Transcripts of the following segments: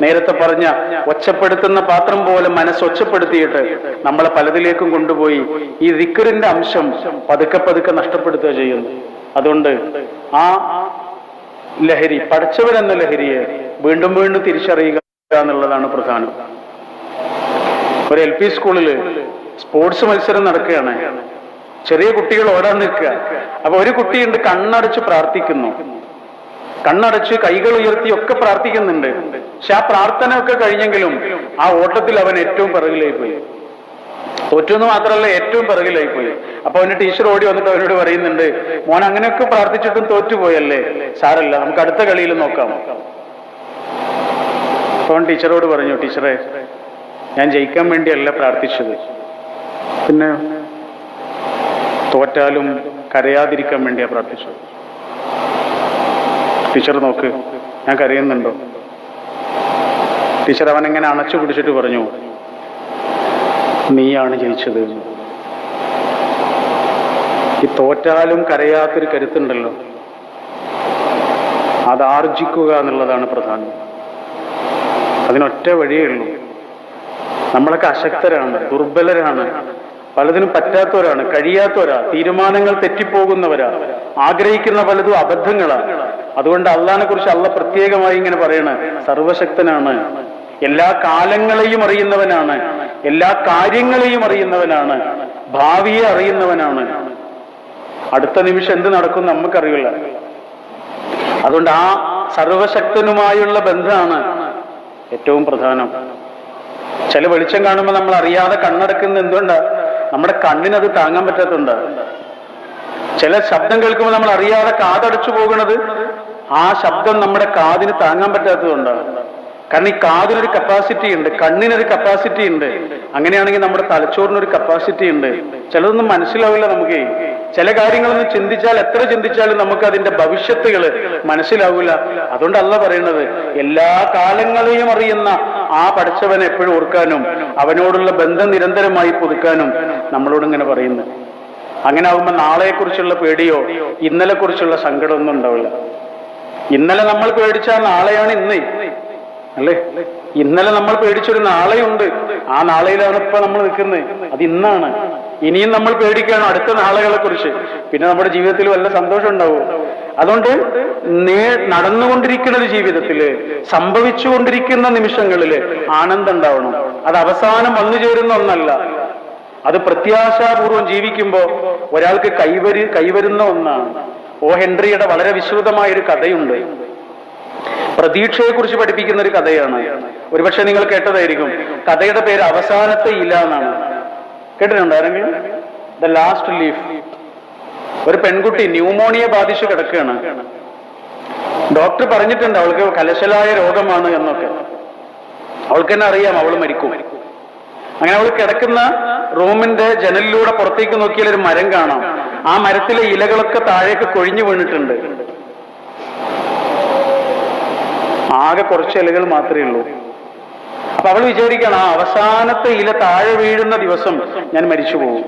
നേരത്തെ പറഞ്ഞ ഒച്ചപ്പെടുത്തുന്ന പാത്രം പോലെ മനസ്സ് ഒച്ചപ്പെടുത്തിയിട്ട് നമ്മളെ പലതിലേക്കും കൊണ്ടുപോയി ഈ ദിക്കറിന്റെ അംശം പതുക്കെ പതുക്കെ നഷ്ടപ്പെടുത്തുക ചെയ്യുന്നു അതുകൊണ്ട് ആ ലഹരി പഠിച്ചവരെന്ന ലഹരിയെ വീണ്ടും വീണ്ടും തിരിച്ചറിയുക എന്നുള്ളതാണ് പ്രധാനം. ഒരു എൽ പി സ്കൂളിൽ സ്പോർട്സ് മത്സരം നടക്കുകയാണ്. ചെറിയ കുട്ടികൾ ഓടാൻ നിൽക്കുക. അപ്പൊ ഒരു കുട്ടിയുണ്ട് കണ്ണടച്ച് പ്രാർത്ഥിക്കുന്നു. കണ്ണടച്ച് കൈകൾ ഉയർത്തി ഒക്കെ പ്രാർത്ഥിക്കുന്നുണ്ട്. പക്ഷെ ആ പ്രാർത്ഥന ഒക്കെ കഴിഞ്ഞെങ്കിലും ആ ഓട്ടത്തിൽ അവൻ ഏറ്റവും പിറകിലായി പോയി. തോറ്റെന്ന് മാത്രമല്ല ഏറ്റവും പിറകിലായി പോയി. അപ്പൊ അവന്റെ ടീച്ചർ ഓടി വന്നിട്ട് അവനോട് പറയുന്നുണ്ട് മോൻ അങ്ങനെയൊക്കെ പ്രാർത്ഥിച്ചിട്ടും തോറ്റുപോയല്ലേ? സാരല്ല നമുക്ക് അടുത്ത കളിയിൽ നോക്കാം. അവൻ ടീച്ചറോട് പറഞ്ഞു ടീച്ചറെ ഞാൻ ജയിക്കാൻ വേണ്ടിയല്ല പ്രാർത്ഥിച്ചത്. പിന്നെ തോറ്റാലും കരയാതിരിക്കാൻ വേണ്ടിയാണ് പ്രാർത്ഥിച്ചത്. ടീച്ചർ നോക്ക്. ഞാൻ കരയുന്നുണ്ടോ? ടീച്ചർ അവൻ എങ്ങനെ അണച്ചു പിടിച്ചിട്ട് പറഞ്ഞു നീയാണ് ജയിച്ചത്. ഈ തോറ്റാലും കരയാത്തൊരു കരുത്തുണ്ടല്ലോ. അത് ആർജിക്കുക എന്നുള്ളതാണ് പ്രധാനം. അതിനൊറ്റ വഴിയേ ഉള്ളൂ. നമ്മളൊക്കെ അശക്തരാണ് ദുർബലരാണ്. പലതിനും പറ്റാത്തവരാണ് കഴിയാത്തവരാ തീരുമാനങ്ങൾ തെറ്റിപ്പോകുന്നവരാ ആഗ്രഹിക്കുന്ന പലതും അബദ്ധങ്ങളാണ് അതുകൊണ്ട് അള്ളഹാനെ കുറിച്ച് അള്ള പ്രത്യേകമായി ഇങ്ങനെ പറയണ സർവശക്തനാണ്. എല്ലാ കാലങ്ങളെയും അറിയുന്നവനാണ് എല്ലാ കാര്യങ്ങളെയും അറിയുന്നവനാണ് ഭാവിയെ അറിയുന്നവനാണ്. അടുത്ത നിമിഷം എന്ത് നടക്കും നമുക്കറിയില്ല. അതുകൊണ്ട് ആ സർവശക്തനുമായുള്ള ബന്ധമാണ് ഏറ്റവും പ്രധാനം. ചില വെളിച്ചം കാണുമ്പോൾ നമ്മൾ അറിയാതെ കണ്ണടക്കുന്ന എന്തുകൊണ്ടാ? നമ്മുടെ കണ്ണിനത് താങ്ങാൻ പറ്റാത്തുണ്ട് ചില ശബ്ദം കേൾക്കുമ്പോൾ നമ്മൾ അറിയാതെ കാതടച്ചു പോകുന്നത് ആ ശബ്ദം നമ്മുടെ കാതിന് താങ്ങാൻ പറ്റാത്തതുകൊണ്ടാണ് കാരണം ഈ കാതിനൊരു കപ്പാസിറ്റി ഉണ്ട് കണ്ണിനൊരു കപ്പാസിറ്റി ഉണ്ട്. അങ്ങനെയാണെങ്കിൽ നമ്മുടെ തലച്ചോറിനൊരു കപ്പാസിറ്റി ഉണ്ട്. ചിലതൊന്നും മനസ്സിലാവില്ല നമുക്ക്. ചില കാര്യങ്ങളൊന്നും ചിന്തിച്ചാൽ എത്ര ചിന്തിച്ചാലും നമുക്ക് അതിന്റെ ഭവിഷ്യത്തുകൾ മനസ്സിലാവില്ല. അതുകൊണ്ടല്ല പറയുന്നത് എല്ലാ കാലങ്ങളെയും അറിയുന്ന ആ പഠിച്ചവൻ എപ്പോഴും ഓർക്കാനും അവനോടുള്ള ബന്ധം നിരന്തരമായി പുതുക്കാനും നമ്മളോട് ഇങ്ങനെ പറയുന്നു. അങ്ങനെ ആകുമ്പോൾ നാളെക്കുറിച്ചുള്ള പേടിയോ ഇന്നലെ കുറിച്ചുള്ള സങ്കടമൊന്നും ഉണ്ടാവില്ല. ഇന്നലെ നമ്മൾ പേടിച്ചാൽ നാളെയാണ് ഇന്ന്. അല്ലേ? ഇന്നലെ നമ്മൾ പേടിച്ചൊരു നാളെയുണ്ട്. ആ നാളെയിലാണ് ഇപ്പൊ നമ്മൾ നിൽക്കുന്നത്. അത് ഇന്നാണ്. ഇനിയും നമ്മൾ പേടിക്കുകയാണ് അടുത്ത നാളുകളെ കുറിച്ച് പിന്നെ നമ്മുടെ ജീവിതത്തിൽ വല്ല സന്തോഷം ഉണ്ടാവും? അതുകൊണ്ട് നടന്നുകൊണ്ടിരിക്കുന്ന ജീവിതത്തിൽ സംഭവിച്ചുകൊണ്ടിരിക്കുന്ന നിമിഷങ്ങളിൽ ആനന്ദം ഉണ്ടാവണം അത് അവസാനം വന്നു ചേരുന്ന ഒന്നല്ല. അത് പ്രത്യാശാപൂർവം ജീവിക്കുമ്പോൾ ഒരാൾക്ക് കൈവരി കൈവരുന്ന ഒന്നാണ്. ഓ ഹെൻറിയുടെ വളരെ വിശ്രുതമായ ഒരു കഥയുണ്ട്. പ്രതീക്ഷയെ കുറിച്ച് പഠിപ്പിക്കുന്ന ഒരു കഥയാണ്. ഒരുപക്ഷെ നിങ്ങൾ കേട്ടതായിരിക്കും. കഥയുടെ പേര് അവസാനത്തെ ഇല എന്നാണ്. കേട്ടിട്ടുണ്ടോ ദ ലാസ്റ്റ് ലീഫ് ഒരു പെൺകുട്ടി ന്യൂമോണിയ ബാധിച്ച് കിടക്കുകയാണ്. ഡോക്ടർ പറഞ്ഞിട്ടുണ്ട് അവൾക്ക് കലശലായ രോഗമാണ് എന്നൊക്കെ. അവൾക്ക് തന്നെ അറിയാം അവൾ മരിക്കും. അങ്ങനെ അവൾ കിടക്കുന്ന റൂമിന്റെ ജനലിലൂടെ പുറത്തേക്ക് നോക്കിയാൽ ഒരു മരം കാണാം. ആ മരത്തിലെ ഇലകളൊക്കെ താഴേക്ക് കൊഴിഞ്ഞു വീണിട്ടുണ്ട്. ആകെ കുറച്ച് ഇലകൾ മാത്രമേ ഉള്ളൂ. അപ്പൊ അവൾ വിചാരിക്കണം ആ അവസാനത്തെ ഇല താഴെ വീഴുന്ന ദിവസം ഞാൻ മരിച്ചു പോകും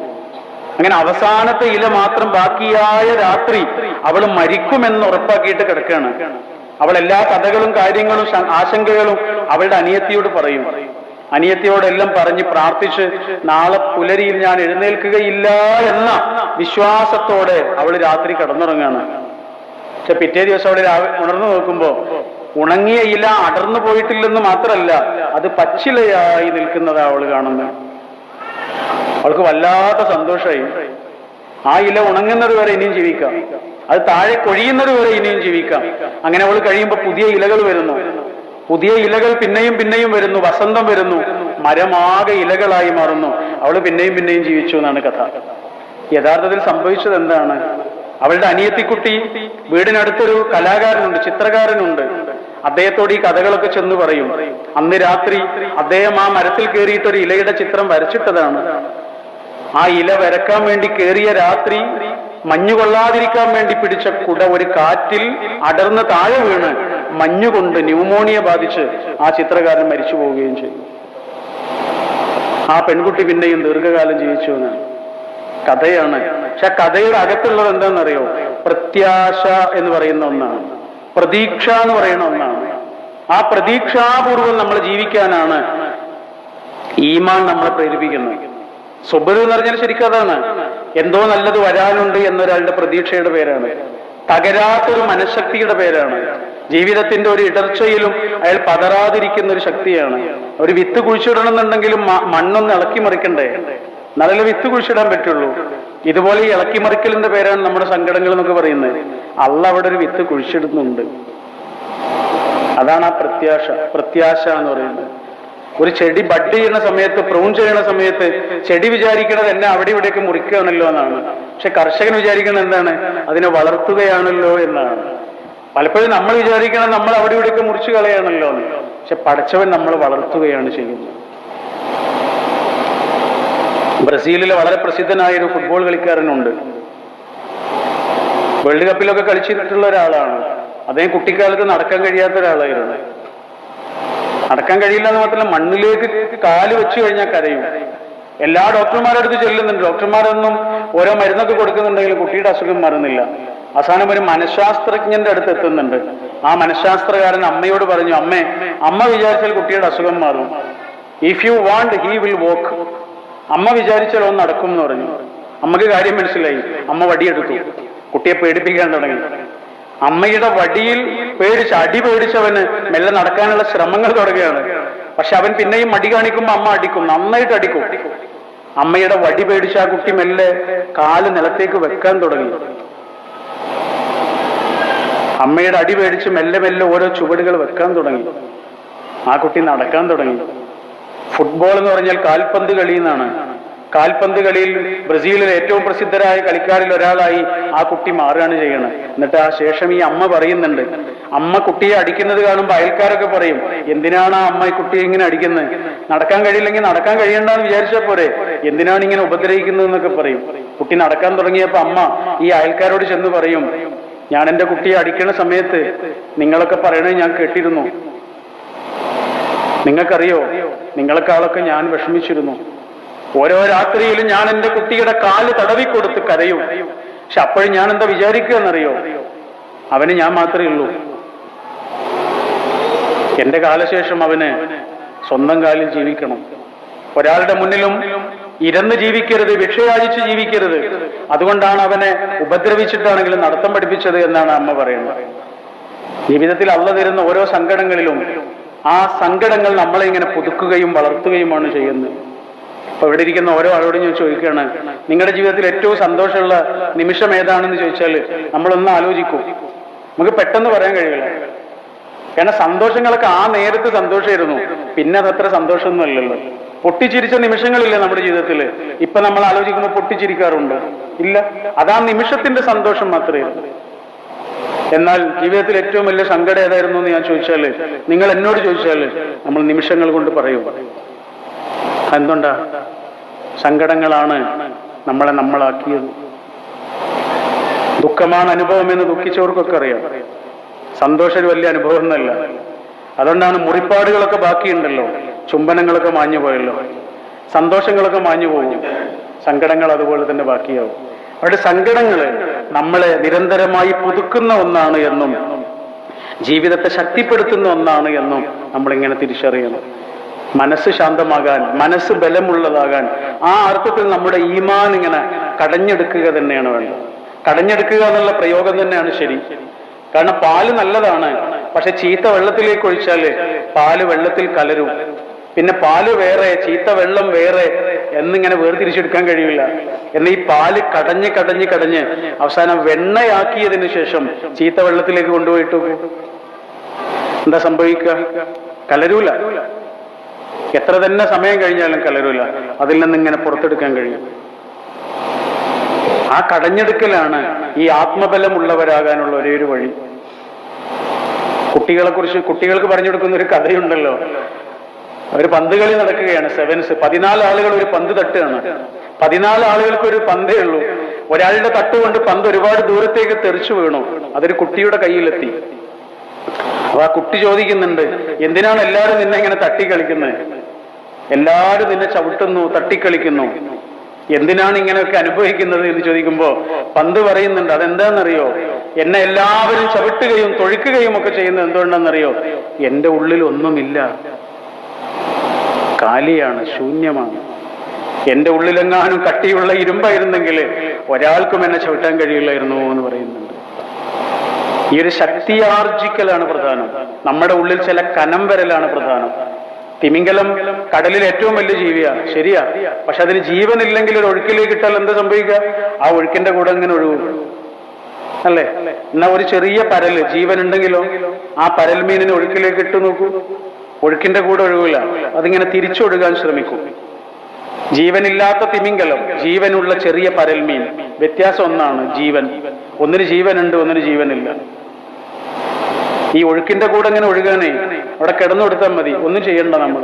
അങ്ങനെ അവസാനത്തെ ഇല മാത്രം ബാക്കിയായ രാത്രി അവൾ മരിക്കുമെന്ന് ഉറപ്പാക്കിയിട്ട് കിടക്കുകയാണ്. അവൾ എല്ലാ കഥകളും കാര്യങ്ങളും ആശങ്കകളും അവളുടെ അനിയത്തിയോട് പറയും. അനിയത്തിയോടെല്ലാം പറഞ്ഞ് പ്രാർത്ഥിച്ച് നാളെ പുലരിയിൽ ഞാൻ എഴുന്നേൽക്കുകയില്ല എന്ന വിശ്വാസത്തോടെ അവൾ രാത്രി കിടന്നുറങ്ങാണ് പക്ഷെ പിറ്റേ ദിവസം അവിടെ ഉണർന്നു നോക്കുമ്പോ ഉണങ്ങിയ ഇല അടർന്നു പോയിട്ടില്ലെന്ന് മാത്രമല്ല അത് പച്ചിലയായി നിൽക്കുന്നതാ അവൾ കാണുന്നത്. അവൾക്ക് വല്ലാത്ത സന്തോഷമായി. ആ ഇല ഉണങ്ങുന്നത് വരെ ഇനിയും ജീവിക്കാം. അത് താഴെ കൊഴിയുന്നത് വരെ ഇനിയും ജീവിക്കാം. അങ്ങനെ അവൾ കഴിയുമ്പോൾ പുതിയ ഇലകൾ വരുന്നു. പുതിയ ഇലകൾ പിന്നെയും പിന്നെയും വരുന്നു. വസന്തം വരുന്നു. മരമാകെ ഇലകളായി മാറുന്നു. അവൾ പിന്നെയും പിന്നെയും ജീവിച്ചു എന്നാണ് കഥ. യഥാർത്ഥത്തിൽ സംഭവിച്ചത് എന്താണ്? അവളുടെ അനിയത്തിക്കുട്ടി വീടിനടുത്തൊരു കലാകാരനുണ്ട് ചിത്രകാരനുണ്ട്. അദ്ദേഹത്തോട് ഈ കഥകളൊക്കെ ചെന്ന് പറയും. അന്ന് രാത്രി അദ്ദേഹം ആ മരത്തിൽ കയറിയിട്ടൊരു ഇലയുടെ ചിത്രം വരച്ചിട്ടതാണ്. ആ ഇല വരക്കാൻ വേണ്ടി കയറിയ രാത്രി മഞ്ഞു കൊള്ളാതിരിക്കാൻ വേണ്ടി പിടിച്ച കുട ഒരു കാറ്റിൽ അടർന്ന് താഴെ വീണ് മഞ്ഞുകൊണ്ട് ന്യൂമോണിയ ബാധിച്ച് ആ ചിത്രകാരൻ മരിച്ചു പോവുകയും ചെയ്തു. ആ പെൺകുട്ടി പിന്നെയും ദീർഘകാലം ജീവിച്ചു എന്നാണ്. കഥയാണ്. പക്ഷെ ആ കഥയുടെ അകത്തുള്ളത് എന്താണെന്നറിയോ? പ്രത്യാശ എന്ന് പറയുന്ന ഒന്നാണ്. പ്രതീക്ഷ എന്ന് പറയുന്ന ഒന്നാണ്. ആ പ്രതീക്ഷാപൂർവം നമ്മൾ ജീവിക്കാനാണ് ഈമാൻ നമ്മളെ പ്രേരിപ്പിക്കുന്നത്. സുബർ എന്ന് പറഞ്ഞാൽ ശരിക്കും അതാണ്. എന്തോ നല്ലത് വരാനുണ്ട് എന്നൊരാളുടെ പ്രതീക്ഷയുടെ പേരാണ്. തകരാത്തൊരു മനഃശക്തിയുടെ പേരാണ്. ജീവിതത്തിന്റെ ഒരു ഇടർച്ചയിലും അയാൾ പതറാതിരിക്കുന്ന ഒരു ശക്തിയാണ്. ഒരു വിത്ത് കുഴിച്ചിടണമെന്നുണ്ടെങ്കിലും മണ്ണൊന്ന് ഇളക്കി മറിക്കണ്ടേ? നല്ല വിത്ത് കുഴിച്ചിടാൻ പറ്റുള്ളൂ. ഇതുപോലെ ഈ ഇളക്കി മറിക്കലിന്റെ പേരാണ് നമ്മുടെ സങ്കടങ്ങൾ എന്നൊക്കെ പറയുന്നത്. അള്ള അവിടെ ഒരു വിത്ത് കുഴിച്ചിടുന്നുണ്ട്. അതാണ് ആ പ്രത്യാശ പ്രത്യാശ എന്ന് പറയുന്നത്. ഒരു ചെടി ബഡ് ചെയ്യുന്ന സമയത്ത് പ്രൂൺ ചെയ്യുന്ന സമയത്ത് ചെടി വിചാരിക്കുന്നത് എന്നെ അവിടെ ഇവിടെയൊക്കെ മുറിക്കുകയാണല്ലോ എന്നാണ്. പക്ഷെ കർഷകൻ വിചാരിക്കുന്നത് എന്താണ്? അതിനെ വളർത്തുകയാണല്ലോ എന്നാണ്. പലപ്പോഴും നമ്മൾ വിചാരിക്കണം നമ്മൾ അവിടെ ഇവിടെയൊക്കെ മുറിച്ചു കളയാണല്ലോ എന്ന്. പക്ഷെ പടച്ചവൻ നമ്മൾ വളർത്തുകയാണ് ചെയ്യുന്നത്. ബ്രസീലിലെ വളരെ പ്രസിദ്ധനായ ഒരു ഫുട്ബോൾ കളിക്കാരനുണ്ട്. വേൾഡ് കപ്പിലൊക്കെ കളിച്ചിട്ടുള്ള ഒരാളാണ്. അദ്ദേഹം കുട്ടിക്കാലത്ത് നടക്കാൻ കഴിയാത്ത ഒരാളായിരുന്നു. നടക്കാൻ കഴിയില്ല എന്ന് മാത്രമല്ല മണ്ണിലേക്ക് കാൽ വെച്ചു കഴിഞ്ഞാൽ കരയും. എല്ലാ ഡോക്ടർമാരുടെ അടുത്ത് ചെല്ലുന്നുണ്ട്. ഡോക്ടർമാരൊന്നും ഓരോ മരുന്നൊക്കെ കൊടുക്കുന്നുണ്ടെങ്കിലും കുട്ടിയുടെ അസുഖം മാറുന്നില്ല. അവസാനം ഒരു മനഃശാസ്ത്രജ്ഞന്റെ അടുത്ത് എത്തുന്നുണ്ട്. ആ മനഃശാസ്ത്രകാരൻ അമ്മയോട് പറഞ്ഞു അമ്മേ അമ്മ വിചാരിച്ചാൽ കുട്ടിയുടെ അസുഖം മാറും. If you want he will walk അമ്മ വിചാരിച്ചാൽ ഒന്ന് നടക്കും എന്ന് പറഞ്ഞു. അമ്മയ്ക്ക് കാര്യം മനസ്സിലായി. അമ്മ വടിയെടുത്തു. കുട്ടിയെ പേടിപ്പിക്കാൻ തുടങ്ങി. അമ്മയുടെ വടിയിൽ പേടിച്ച് അടി പേടിച്ചവന് മെല്ലെ നടക്കാനുള്ള ശ്രമങ്ങൾ തുടങ്ങുകയാണ് പക്ഷെ അവൻ പിന്നെയും മടി കാണിക്കുമ്പോ അമ്മ അടിക്കും നന്നായിട്ട് അടിക്കും. അമ്മയുടെ വടി പേടിച്ച ആ കുട്ടി മെല്ലെ കാൽ നിലത്തേക്ക് വെക്കാൻ തുടങ്ങി. അമ്മയുടെ അടി പേടിച്ച് മെല്ലെ മെല്ലെ ഓരോ ചുവടുകൾ വെക്കാൻ തുടങ്ങി. ആ കുട്ടി നടക്കാൻ തുടങ്ങി. ഫുട്ബോൾ എന്ന് പറഞ്ഞാൽ കാൽപന്ത് കളി എന്നാണ് കാൽപന്ത് കളിയിൽ ബ്രസീലിലെ ഏറ്റവും പ്രസിദ്ധരായ കളിക്കാരിൽ ഒരാളായി ആ കുട്ടി മാറുകയാണ് ചെയ്യണത് എന്നിട്ട് ആ ശേഷം ഈ അമ്മ പറയുന്നുണ്ട് അമ്മ കുട്ടിയെ അടിക്കുന്നത് കാണുമ്പോൾ അയൽക്കാരൊക്കെ പറയും എന്തിനാണ് ആ അമ്മ ഈ കുട്ടിയെ ഇങ്ങനെ അടിക്കുന്നത്? നടക്കാൻ കഴിയില്ലെങ്കിൽ നടക്കാൻ കഴിയണ്ടെന്ന് വിചാരിച്ചാൽ പോരെ? എന്തിനാണ് ഇങ്ങനെ ഉപദ്രവിക്കുന്നത് എന്നൊക്കെ പറയും. കുട്ടി നടക്കാൻ തുടങ്ങിയപ്പോ അമ്മ ഈ അയൽക്കാരോട് ചെന്ന് പറയും ഞാൻ എന്റെ കുട്ടിയെ അടിക്കണ സമയത്ത് നിങ്ങളൊക്കെ പറയണത് ഞാൻ കേട്ടിരുന്നു. നിങ്ങൾക്കറിയോ? നിങ്ങളെക്കാളൊക്കെ ഞാൻ വിഷമിച്ചിരുന്നു. ഓരോ രാത്രിയിലും ഞാൻ എന്റെ കുട്ടിയുടെ കാൽ തടവിക്കൊടുത്ത് കരയും. പക്ഷെ അപ്പോഴും ഞാൻ എന്താ വിചാരിക്കുക എന്നറിയോ അവന് ഞാൻ മാത്രമേ ഉള്ളൂ. എന്റെ കാലശേഷം അവന് സ്വന്തം കാലിൽ ജീവിക്കണം. ഒരാളുടെ മുന്നിലും ഇരന്ന് ജീവിക്കരുത് ഭിക്ഷയാചിച്ച് ജീവിക്കരുത്. അതുകൊണ്ടാണ് അവനെ ഉപദ്രവിച്ചിട്ടാണെങ്കിലും നടത്തം പഠിപ്പിച്ചത് എന്നാണ് അമ്മ പറയുന്നത്. ജീവിതത്തിൽ അള്ള തരുന്ന ഓരോ സങ്കടങ്ങളിലും ആ സങ്കടങ്ങൾ നമ്മളെ ഇങ്ങനെ പുതുക്കുകയും വളർത്തുകയുമാണ് ചെയ്യുന്നത്. അപ്പൊ ഇവിടെ ഇരിക്കുന്ന ഓരോ ആളോടും ഞാൻ ചോദിക്കുകയാണ് നിങ്ങളുടെ ജീവിതത്തിൽ ഏറ്റവും സന്തോഷമുള്ള നിമിഷം ഏതാണെന്ന് ചോദിച്ചാൽ നമ്മളൊന്ന് ആലോചിക്കും. നമുക്ക് പെട്ടെന്ന് പറയാൻ കഴിയില്ല. കാരണം സന്തോഷങ്ങളൊക്കെ ആ നേരത്ത് സന്തോഷമായിരുന്നു. പിന്നെ അതത്ര സന്തോഷമൊന്നും അല്ലല്ലോ. പൊട്ടിച്ചിരിച്ച നിമിഷങ്ങളില്ലേ നമ്മുടെ ജീവിതത്തിൽ ഇപ്പൊ നമ്മൾ ആലോചിക്കുമ്പോൾ പൊട്ടിച്ചിരിക്കാറുണ്ട്. ഇല്ല. അതാ നിമിഷത്തിന്റെ സന്തോഷം മാത്രമേ എന്നാൽ ജീവിതത്തിൽ ഏറ്റവും വലിയ സങ്കടം ഏതായിരുന്നു എന്ന് ഞാൻ ചോദിച്ചാൽ നിങ്ങൾ എന്നോട് ചോദിച്ചാൽ നമ്മൾ നിമിഷങ്ങൾ കൊണ്ട് പറയും. എന്തുണ്ടാ? സങ്കടങ്ങളാണ് നമ്മളെ നമ്മളാക്കിയത്. ദുഃഖമാണ് അനുഭവം എന്ന് ദുഃഖിച്ചവർക്കൊക്കെ അറിയാം. സന്തോഷം വലിയ അനുഭവം എന്നല്ല അതുകൊണ്ടാണ് മുറിപ്പാടുകളൊക്കെ ബാക്കിയുണ്ടല്ലോ. ചുംബനങ്ങളൊക്കെ മാഞ്ഞു പോയല്ലോ. സന്തോഷങ്ങളൊക്കെ മാഞ്ഞു പോകും സങ്കടങ്ങൾ അതുപോലെ തന്നെ ബാക്കിയാവും. അവിടെ സങ്കടങ്ങൾ നമ്മളെ നിരന്തരമായി പുതുക്കുന്ന ഒന്നാണ് എന്നും ജീവിതത്തെ ശക്തിപ്പെടുത്തുന്ന ഒന്നാണ് എന്നും നമ്മളിങ്ങനെ തിരിച്ചറിയണം. മനസ്സ് ശാന്തമാകാൻ മനസ്സ് ബലമുള്ളതാകാൻ ആ അർത്ഥത്തിൽ നമ്മുടെ ഈമാൻ ഇങ്ങനെ കടഞ്ഞെടുക്കുക തന്നെയാണ് വേണ്ടത്. കടഞ്ഞെടുക്കുക എന്നുള്ള പ്രയോഗം തന്നെയാണ് ശരി. കാരണം പാൽ നല്ലതാണ് പക്ഷെ ചീത്ത വെള്ളത്തിലേക്ക് ഒഴിച്ചാൽ പാൽ വെള്ളത്തിൽ കലരും. പിന്നെ പാൽ വേറെ ചീത്ത വെള്ളം വേറെ എന്നിങ്ങനെ വേർതിരിച്ചെടുക്കാൻ കഴിയില്ല. എന്ന ഈ പാൽ കടഞ്ഞ് കടഞ്ഞ് കടഞ്ഞ് അവസാനം വെണ്ണയാക്കിയതിനു ശേഷം ചീത്ത വെള്ളത്തിലേക്ക് കൊണ്ടുപോയിട്ട് എന്താ സംഭവിക്കുക? കലരൂല. എത്ര തന്നെ സമയം കഴിഞ്ഞാലും കലരൂല. അതിൽ നിന്ന് ഇങ്ങനെ പുറത്തെടുക്കാൻ കഴിയും. ആ കടഞ്ഞെടുക്കലാണ് ഈ ആത്മബലമുള്ളവരാകാനുള്ള ഒരേ ഒരു വഴി. കുട്ടികളെ കുറിച്ച് കുട്ടികൾക്ക് പറഞ്ഞു കൊടുക്കുന്ന ഒരു കഥയുണ്ടല്ലോ. ഒരു പന്ത് കളി നടക്കുകയാണ്. സെവൻസ് പതിനാല് ആളുകൾ ഒരു പന്ത് തട്ടുകയാണ്. പതിനാല് ആളുകൾക്ക് ഒരു പന്തേ ഉള്ളൂ. ഒരാളുടെ തട്ടുകൊണ്ട് പന്ത് ഒരുപാട് ദൂരത്തേക്ക് തെറിച്ചു വീണു. അതൊരു കുട്ടിയുടെ കയ്യിലെത്തി. അപ്പൊ ആ കുട്ടി ചോദിക്കുന്നുണ്ട് എന്തിനാണ് എല്ലാവരും നിന്നെ ഇങ്ങനെ തട്ടി കളിക്കുന്നത്? എല്ലാവരും നിന്നെ ചവിട്ടുന്നു തട്ടിക്കളിക്കുന്നു. എന്തിനാണ് ഇങ്ങനെയൊക്കെ അനുഭവിക്കുന്നത് എന്ന് ചോദിക്കുമ്പോ പന്ത് പറയുന്നുണ്ട് അതെന്താണെന്നറിയോ എന്നെ എല്ലാവരും ചവിട്ടുകയും തൊഴിക്കുകയും ഒക്കെ ചെയ്യുന്നത് എന്തുകൊണ്ടെന്നറിയോ എന്റെ ഉള്ളിൽ ഒന്നുമില്ല കാലിയാണ് ശൂന്യമാണ്. എന്റെ ഉള്ളിലെങ്ങാനും കട്ടിയുള്ള ഇരുമ്പായിരുന്നെങ്കിൽ ഒരാൾക്കും എന്നെ ചവിട്ടാൻ കഴിയില്ലായിരുന്നു എന്ന് പറയുന്നുണ്ട്. ഈ ഒരു ശക്തിയാർജിക്കലാണ് പ്രധാനം. നമ്മുടെ ഉള്ളിൽ ചില കനം വരലാണ് പ്രധാനം. തിമിംഗലം കടലിൽ ഏറ്റവും വലിയ ജീവിയാണ് ശരിയാ. പക്ഷെ അതിന് ജീവനില്ലെങ്കിൽ ഒരു ഒഴുക്കിലേക്ക് ഇട്ടാൽ എന്താ സംഭവിക്കുക? ആ ഒഴുക്കിന്റെ കൂടെ അങ്ങനെ ഒഴുകും. അല്ലേ? എന്നാ ഒരു ചെറിയ പരൽ ജീവൻ ഉണ്ടെങ്കിലോ ആ പരൽ മീനിനെ ഒഴുക്കിലേക്ക് ഇട്ടു നോക്കൂ. ഒഴുക്കിന്റെ കൂടെ ഒഴുകില്ല. അതിങ്ങനെ തിരിച്ചൊഴുകാൻ ശ്രമിക്കും. ജീവനില്ലാത്ത തിമിംഗലം ജീവനുള്ള ചെറിയ പരൽമീൻ. വ്യത്യാസം ഒന്നാണ് ജീവൻ. ഒന്നിന് ജീവനുണ്ട് ഒന്നിന് ജീവനില്ല. ഈ ഒഴുക്കിന്റെ കൂടെ അങ്ങനെ ഒഴുകാനേ അവിടെ കിടന്നു കൊടുത്താൽ മതി. ഒന്നും ചെയ്യണ്ട നമ്മൾ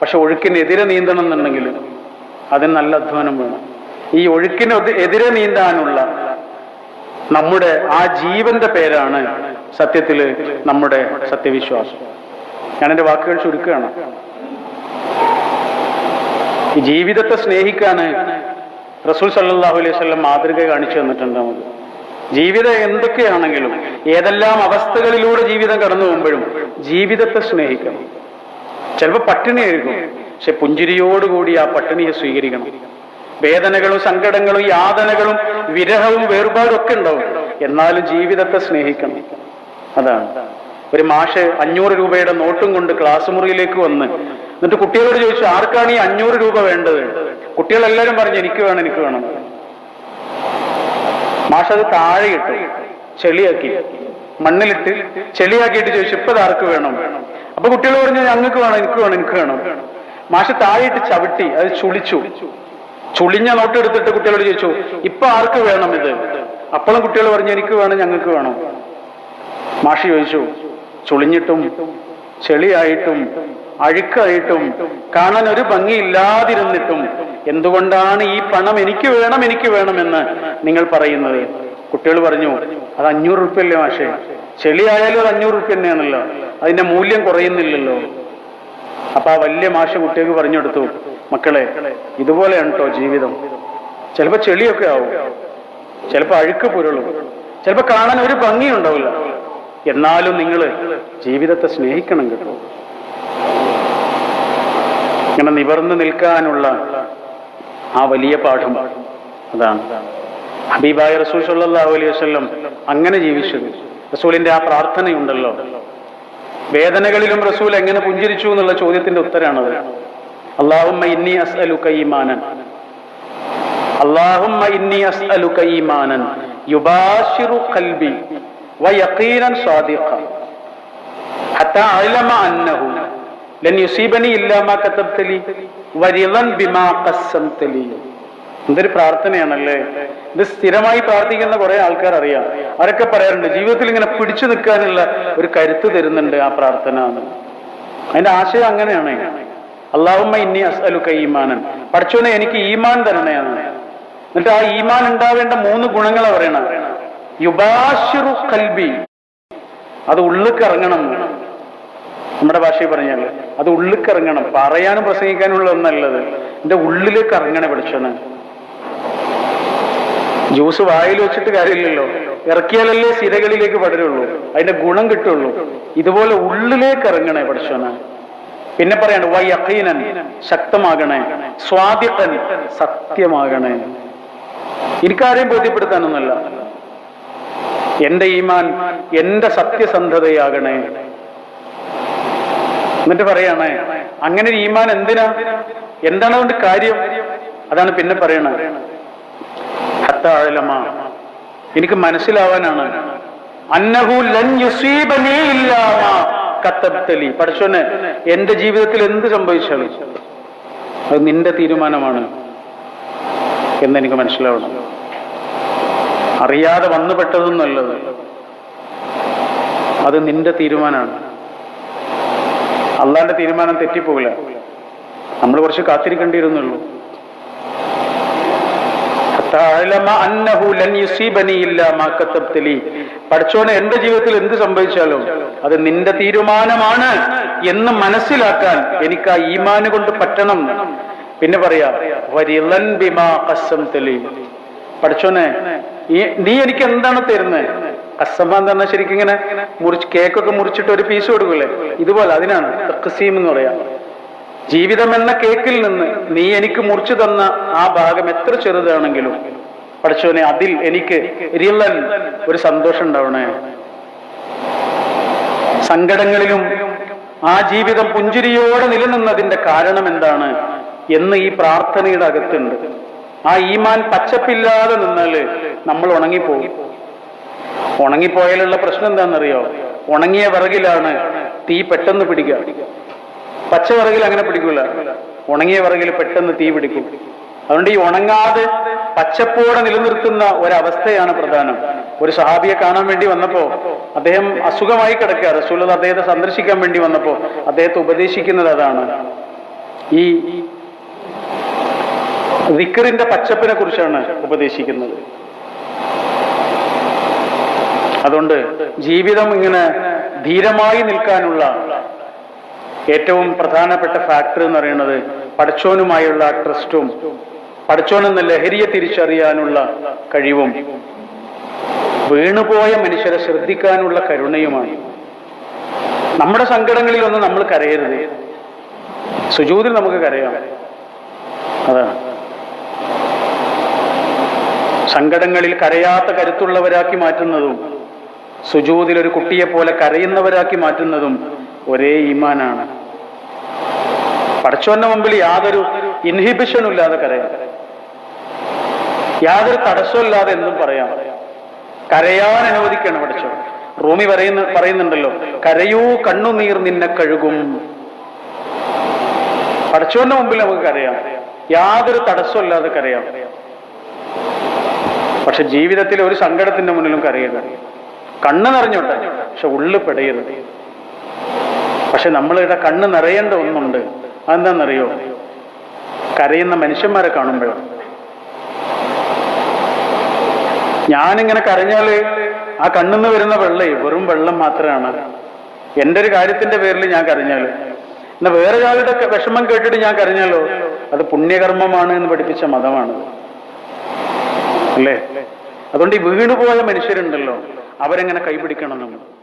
പക്ഷെ ഒഴുക്കിനെതിരെ നീന്തണം എന്നുണ്ടെങ്കിൽ അതിന് നല്ല അധ്വാനം വേണം. ഈ ഒഴുക്കിന് എതിരെ നീന്താനുള്ള നമ്മുടെ ആ ജീവന്റെ പേരാണ് സത്യത്തിൽ നമ്മുടെ സത്യവിശ്വാസം. ഞാൻ എന്റെ വാക്കുകൾ ചുരുക്കുകയാണ്. ജീവിതത്തെ സ്നേഹിക്കാന് റസൂൽ സല്ലാഹു അലൈഹി വസല്ലം മാതൃക കാണിച്ചു തന്നിട്ടുണ്ട് നമുക്ക്. ജീവിതം എന്തൊക്കെയാണെങ്കിലും ഏതെല്ലാം അവസ്ഥകളിലൂടെ ജീവിതം കടന്നു പോകുമ്പോഴും ജീവിതത്തെ സ്നേഹിക്കണം. ചിലപ്പോൾ പട്ടിണിയായിരിക്കും പക്ഷെ പുഞ്ചിരിയോടുകൂടി ആ പട്ടിണിയെ സ്വീകരിക്കണം. വേദനകളും സങ്കടങ്ങളും യാതനകളും വിരഹവും വേർപാടും ഒക്കെ ഉണ്ടാവും. എന്നാലും ജീവിതത്തെ സ്നേഹിക്കണം. അതാണ്. ഒരു മാഷ് അഞ്ഞൂറ് രൂപയുടെ നോട്ടും കൊണ്ട് ക്ലാസ് മുറിയിലേക്ക് വന്ന് എന്നിട്ട് കുട്ടികളോട് ചോദിച്ചു ആർക്കാണ് ഈ അഞ്ഞൂറ് രൂപ വേണ്ടത്? കുട്ടികളെല്ലാരും പറഞ്ഞു എനിക്ക് വേണം എനിക്ക് വേണം. മാഷ് അത് താഴെ ഇട്ടു ചെളിയാക്കി. മണ്ണിലിട്ട് ചെളിയാക്കിയിട്ട് ചോദിച്ചു ഇപ്പൊ ആർക്ക് വേണം? അപ്പൊ കുട്ടികൾ പറഞ്ഞു ഞങ്ങൾക്ക് വേണം എനിക്ക് വേണം എനിക്ക് വേണം. മാഷ് താഴെയിട്ട് ചവിട്ടി അത് ചുളിച്ചു. ചുളിഞ്ഞ നോട്ട് എടുത്തിട്ട് കുട്ടികളോട് ചോദിച്ചു ഇപ്പൊ ആർക്ക് വേണം ഇത്? അപ്പോഴും കുട്ടികൾ പറഞ്ഞു എനിക്ക് വേണം ഞങ്ങൾക്ക് വേണം. മാഷി ചോദിച്ചു ചുളിഞ്ഞിട്ടും ചെളിയായിട്ടും അഴുക്കായിട്ടും കാണാൻ ഒരു ഭംഗിയില്ലാതിരുന്നിട്ടും എന്തുകൊണ്ടാണ് ഈ പണം എനിക്ക് വേണം എനിക്ക് വേണമെന്ന് നിങ്ങൾ പറയുന്നത്? കുട്ടികൾ പറഞ്ഞു അത് അഞ്ഞൂറ് റുപ്യല്ലേ മാഷേ? ചെളിയായാലും അത് അഞ്ഞൂറ് റുപ്യ തന്നെയാണല്ലോ. അതിന്റെ മൂല്യം കുറയുന്നില്ലല്ലോ. അപ്പൊ ആ വലിയ മാഷ കുട്ടികൾക്ക് പറഞ്ഞു കൊടുത്തു മക്കളെ ഇതുപോലെയാണ് കേട്ടോ ജീവിതം. ചിലപ്പോ ചെളിയൊക്കെ ആവും. ചിലപ്പോ അഴുക്ക് പുരളും. ചിലപ്പോ കാണാൻ ഒരു ഭംഗിയുണ്ടാവില്ല. എന്നാലും നിങ്ങൾ ജീവിതത്തെ സ്നേഹിക്കണം കേട്ടോ. ഇങ്ങനെ നിവർന്നു നിൽക്കാനുള്ള ആ വലിയ പാഠം. അതാണ്. ഹബീബായ റസൂൽ സല്ലല്ലാഹു അലൈഹി വസല്ലം അങ്ങനെ ജീവിച്ചു റസൂലിന്റെ ആ പ്രാർത്ഥനയുണ്ടല്ലോ. വേദനകളിലും റസൂൽ എങ്ങനെ പുഞ്ചിരിച്ചു എന്നുള്ള ചോദ്യത്തിന്റെ ഉത്തരമാണ് അള്ളാഹുമ്മ ഇന്നി അസ്അലുക ഈമാനൻ. അള്ളാഹുമ്മ ഇന്നി അസ്അലുക ഈമാനൻ. യുബാശിറു ഖൽബി സാദിഖ. അലമ അന്നഹു. എന്തൊരു പ്രാർത്ഥനയാണല്ലേ? ഇത് സ്ഥിരമായി പ്രാർത്ഥിക്കുന്ന കുറെ ആൾക്കാർ അറിയാം അവരൊക്കെ പറയാറുണ്ട് ജീവിതത്തിൽ ഇങ്ങനെ പിടിച്ചു നിൽക്കാനുള്ള ഒരു കരുത്ത് തരുന്നുണ്ട് ആ പ്രാർത്ഥന എന്ന്. അതിന്റെ ആശയം അങ്ങനെയാണ്. അള്ളാഹുമ്മ ഇന്നി അസ്അലുക ഈമാനൻ. പഠിച്ചോനെ എനിക്ക് ഈമാൻ തരണയാണ് എന്നിട്ട് ആ ഈമാൻ ഉണ്ടാവേണ്ട മൂന്ന് ഗുണങ്ങൾ പറയണ യുബാഷിറു കൽബി അത് ഉള്ളിക്ക് ഇറങ്ങണം. നമ്മുടെ ഭാഷയിൽ പറഞ്ഞാൽ അത് ഉള്ളിക്കിറങ്ങണം. പറയാനും പ്രസംഗിക്കാനുള്ള ഒന്നല്ലത്. എന്റെ ഉള്ളിലേക്ക് ഇറങ്ങണേ പഠിച്ചോനെ ജ്യൂസ് വായിൽ വെച്ചിട്ട് കാര്യമില്ലല്ലോ. ഇറക്കിയാലല്ലേ സിരകളിലേക്ക് പടരുള്ളൂ. അതിന്റെ ഗുണം കിട്ടുള്ളൂ. ഇതുപോലെ ഉള്ളിലേക്ക് ഇറങ്ങണേ പഠിച്ചോനെ പിന്നെ പറയാണ് വൈ അഖീനൻ ശക്തമാകണേ സ്വാദിഖൻ സത്യമാകണേ. എനിക്കാരെയും ബോധ്യപ്പെടുത്താനൊന്നല്ല എന്റെ ഈമാൻ എന്റെ സത്യസന്ധതയാകണേ. എന്നിട്ട് പറയാണ് അങ്ങനെ ഒരു ഈമാൻ എന്തിനാ? എന്താണ് അതുകൊണ്ട് കാര്യം? അതാണ് പിന്നെ പറയണത്. ഹത്ത എനിക്ക് മനസ്സിലാവാനാണ്. ലൻ യുസീബനീ പഠിച്ചോനെ എന്റെ ജീവിതത്തിൽ എന്ത് സംഭവിച്ചാലും അത് നിന്റെ തീരുമാനമാണ് എന്നെനിക്ക് മനസ്സിലാവണം. അറിയാതെ വന്നുപെട്ടതൊന്നുമല്ലത് അത് നിന്റെ തീരുമാനമാണ്. അള്ളാന്റെ തീരുമാനം തെറ്റിപ്പോകില്ല നമ്മൾ കുറച്ച് കാത്തിരിക്കേണ്ടിയിരുന്നുള്ളൂ. പഠിച്ചോനെ എന്റെ ജീവിതത്തിൽ എന്ത് സംഭവിച്ചാലും അത് നിന്റെ തീരുമാനമാണ് എന്ന് മനസ്സിലാക്കാൻ എനിക്ക് ആ ഈമാന് കൊണ്ട് പറ്റണം. പിന്നെ പറയാ പഠിച്ചോനെ നീ എനിക്ക് എന്താണ് തരുന്നത് എന്ന് പറഞ്ഞാൽ ശരിക്കും ഇങ്ങനെ മുറിച്ച് കേക്കൊക്കെ മുറിച്ചിട്ട് ഒരു പീസ് കൊടുക്കൂലേ ഇതുപോലെ അതിനാണ്. തക്കസീം എന്ന് പറയാം. ജീവിതം എന്ന കേക്കിൽ നിന്ന് നീ എനിക്ക് മുറിച്ചു തന്ന ആ ഭാഗം എത്ര ചെറുതാണെങ്കിലും പഠിച്ചോനെ അതിൽ എനിക്ക് റിയലൻ ഒരു സന്തോഷം ഉണ്ടാവണേ. സങ്കടങ്ങളിലും ആ ജീവിതം പുഞ്ചിരിയോടെ നിലനിന്നതിന്റെ കാരണം എന്താണ് എന്ന് ഈ പ്രാർത്ഥനയുടെ അകത്തുണ്ട്. ആ ഈമാൻ പച്ചപ്പില്ലാതെ നിന്നാൽ നമ്മൾ ഉണങ്ങിപ്പോകും. ഉണങ്ങിപ്പോയാലുള്ള പ്രശ്നം എന്താണെന്നറിയോ? ഉണങ്ങിയ വിറകിലാണ് തീ പെട്ടെന്ന് പിടിക്കുക. പച്ച വിറകിൽ അങ്ങനെ പിടിക്കൂല. ഉണങ്ങിയ വിറകിൽ പെട്ടെന്ന് തീ പിടിക്കും. അതുകൊണ്ട് ഈ ഉണങ്ങാതെ പച്ചപ്പോടെ നിലനിർത്തുന്ന ഒരവസ്ഥയാണ് പ്രധാനം. ഒരു സഹാബിയെ കാണാൻ വേണ്ടി വന്നപ്പോ അദ്ദേഹം അസുഖമായി കിടക്കുക. റസൂലത് അദ്ദേഹത്തെ സന്ദർശിക്കാൻ വേണ്ടി വന്നപ്പോ അദ്ദേഹത്തെ ഉപദേശിക്കുന്നത് അതാണ്. ഈ വിക്കറിന്റെ പച്ചപ്പിനെ കുറിച്ചാണ് ഉപദേശിക്കുന്നത്. അതുകൊണ്ട് ജീവിതം ഇങ്ങനെ ധീരമായി നിൽക്കാനുള്ള ഏറ്റവും പ്രധാനപ്പെട്ട ഫാക്ടർ എന്ന് പറയുന്നത് പടച്ചോനുമായുള്ള ട്രസ്റ്റും പടച്ചോനെന്ന ലഹരിയെ തിരിച്ചറിയാനുള്ള കഴിവും വീണുപോയ മനുഷ്യരെ ശ്രദ്ധിക്കാനുള്ള കരുണയുമാണ്. നമ്മുടെ സങ്കടങ്ങളിൽ ഒന്നും നമ്മൾ കരയരുത്. സുജൂതിൽ നമുക്ക് കരയാം. അതാണ്. സങ്കടങ്ങളിൽ കരയാത്ത കരുത്തുള്ളവരാക്കി മാറ്റുന്നതും സുജൂതിൽ ഒരു കുട്ടിയെ പോലെ കരയുന്നവരാക്കി മാറ്റുന്നതും ഒരേ ഈമാനാണ്. പഠിച്ചവന്റെ മുമ്പിൽ യാതൊരു ഇൻഹിബിഷനും ഇല്ലാതെ കരയാം. യാതൊരു തടസ്സമില്ലാതെ എന്തും പറയാം. കരയാൻ അനുവദിക്കണം പഠിച്ചവൻ റൂമി പറയുന്ന പറയുന്നുണ്ടല്ലോ കരയൂ കണ്ണുനീർ നിന്നെ കഴുകും. പഠിച്ചവന്റെ മുമ്പിൽ നമുക്ക് കരയാം. യാതൊരു തടസ്സമില്ലാതെ കരയാം. പക്ഷെ ജീവിതത്തിലെ ഒരു സങ്കടത്തിന്റെ മുന്നിലും കരയരുത് കണ്ണ് നിറഞ്ഞോട്ടെ പക്ഷെ ഉള്ളു പെടയരുത് പക്ഷെ നമ്മളിവിടെ കണ്ണ് നിറയേണ്ട ഒന്നുണ്ട്. അതെന്താണെന്നറിയോ? കരയുന്ന മനുഷ്യന്മാരെ കാണുമ്പോഴാണ്. ഞാനിങ്ങനെ കരഞ്ഞാൽ ആ കണ്ണിന്ന് വരുന്ന വെള്ളേ വെറും വെള്ളം മാത്രമാണ് എന്റെ ഒരു കാര്യത്തിന്റെ പേരിൽ ഞാൻ കരഞ്ഞാൽ. എന്നാ വേറെ ഒരാളുടെ വിഷമം കേട്ടിട്ട് ഞാൻ കരഞ്ഞാലോ? അത് പുണ്യകർമ്മമാണ് എന്ന് പഠിപ്പിച്ച മതമാണ്. അല്ലേ? അതുകൊണ്ട് ഈ വീണുപോയ മനുഷ്യരുണ്ടല്ലോ. അവരെങ്ങനെ കൈപിടിക്കണമെന്നും